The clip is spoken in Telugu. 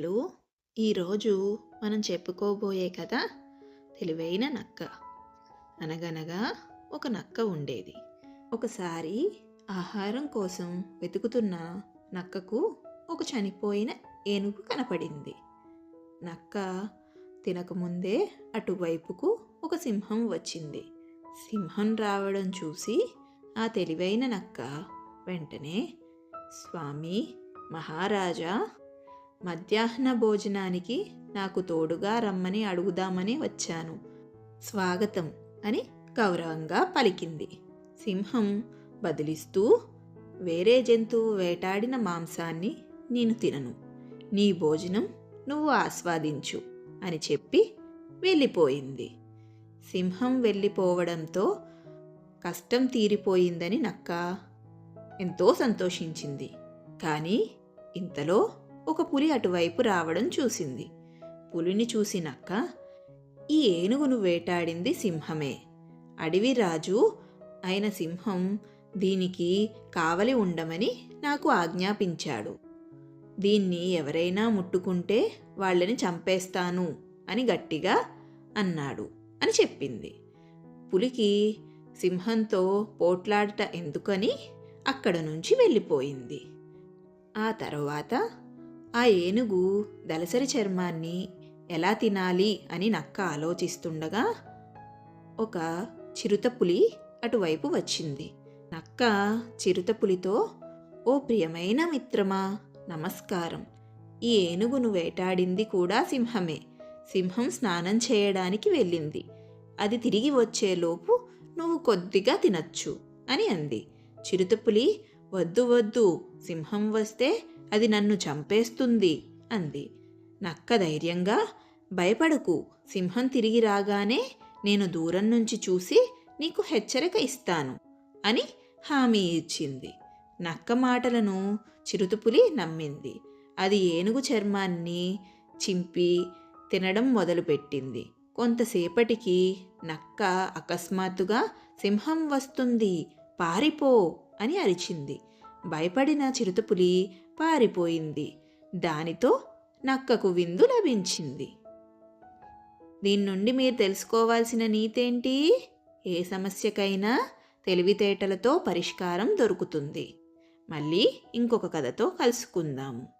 హలో ఈరోజు మనం చెప్పుకోబోయే కథ తెలివైన నక్క. అనగనగా ఒక నక్క ఉండేది. ఒకసారి ఆహారం కోసం వెతుకుతున్న నక్కకు ఒక చనిపోయిన ఏనుగు కనపడింది. నక్క తినకముందే అటువైపుకు ఒక సింహం వచ్చింది. సింహం రావడం చూసి ఆ తెలివైన నక్క వెంటనే స్వామి మహారాజా మధ్యాహ్న భోజనానికి నాకు తోడుగా రమ్మని అడుగుదామని వచ్చాను. స్వాగతం అని గౌరవంగా పలికింది. సింహం బదిలిస్తూ వేరే జంతువు వేటాడిన మాంసాన్ని నేను తినను. నీ భోజనం నువ్వు ఆస్వాదించు అని చెప్పి వెళ్ళిపోయింది. సింహం వెళ్ళిపోవడంతో కష్టం తీరిపోయిందని నక్క ఎంతో సంతోషించింది. కానీ ఇంతలో ఒక పులి అటువైపు రావడం చూసింది. పులిని చూసినాక ఈ ఏనుగును వేటాడింది సింహమే. అడవి రాజు అయిన సింహం దీనికి కావలి ఉండమని నాకు ఆజ్ఞాపించాడు. దీన్ని ఎవరైనా ముట్టుకుంటే వాళ్ళని చంపేస్తాను అని గట్టిగా అన్నాడు అని చెప్పింది. పులికి సింహంతో పోట్లాడట ఎందుకని అక్కడ నుంచి వెళ్ళిపోయింది. ఆ తర్వాత ఆ ఏనుగు దలసరి చర్మాన్ని ఎలా తినాలి అని నక్క ఆలోచిస్తుండగా ఒక చిరుతపులి అటువైపు వచ్చింది. నక్క చిరుతపులితో ఓ ప్రియమైన మిత్రమా నమస్కారం. ఈ ఏనుగును వేటాడింది కూడా సింహమే. సింహం స్నానం చేయడానికి వెళ్ళింది. అది తిరిగి వచ్చేలోపు నువ్వు కొద్దిగా తినచ్చు అని అంది. చిరుతపులి వద్దు వద్దు. సింహం వస్తే అది నన్ను చంపేస్తుంది అంది. నక్క ధైర్యంగా భయపడకు సింహం తిరిగి రాగానే నేను దూరం నుంచి చూసి నీకు హెచ్చరిక ఇస్తాను అని హామీ ఇచ్చింది. నక్క మాటలను చిరుతపులి నమ్మింది. అది ఏనుగు చర్మాన్ని చింపి తినడం మొదలుపెట్టింది. కొంతసేపటికి నక్క అకస్మాత్తుగా సింహం వస్తుంది పారిపో అని అరిచింది. భయపడిన చిరుతపులి పారిపోయింది. దానితో నక్కకు విందు లభించింది. దీని నుండి మీరు తెలుసుకోవాల్సిన నీతేంటి? ఏ సమస్యకైనా తెలివితేటలతో పరిష్కారం దొరుకుతుంది. మళ్ళీ ఇంకొక కథతో కలుసుకుందాము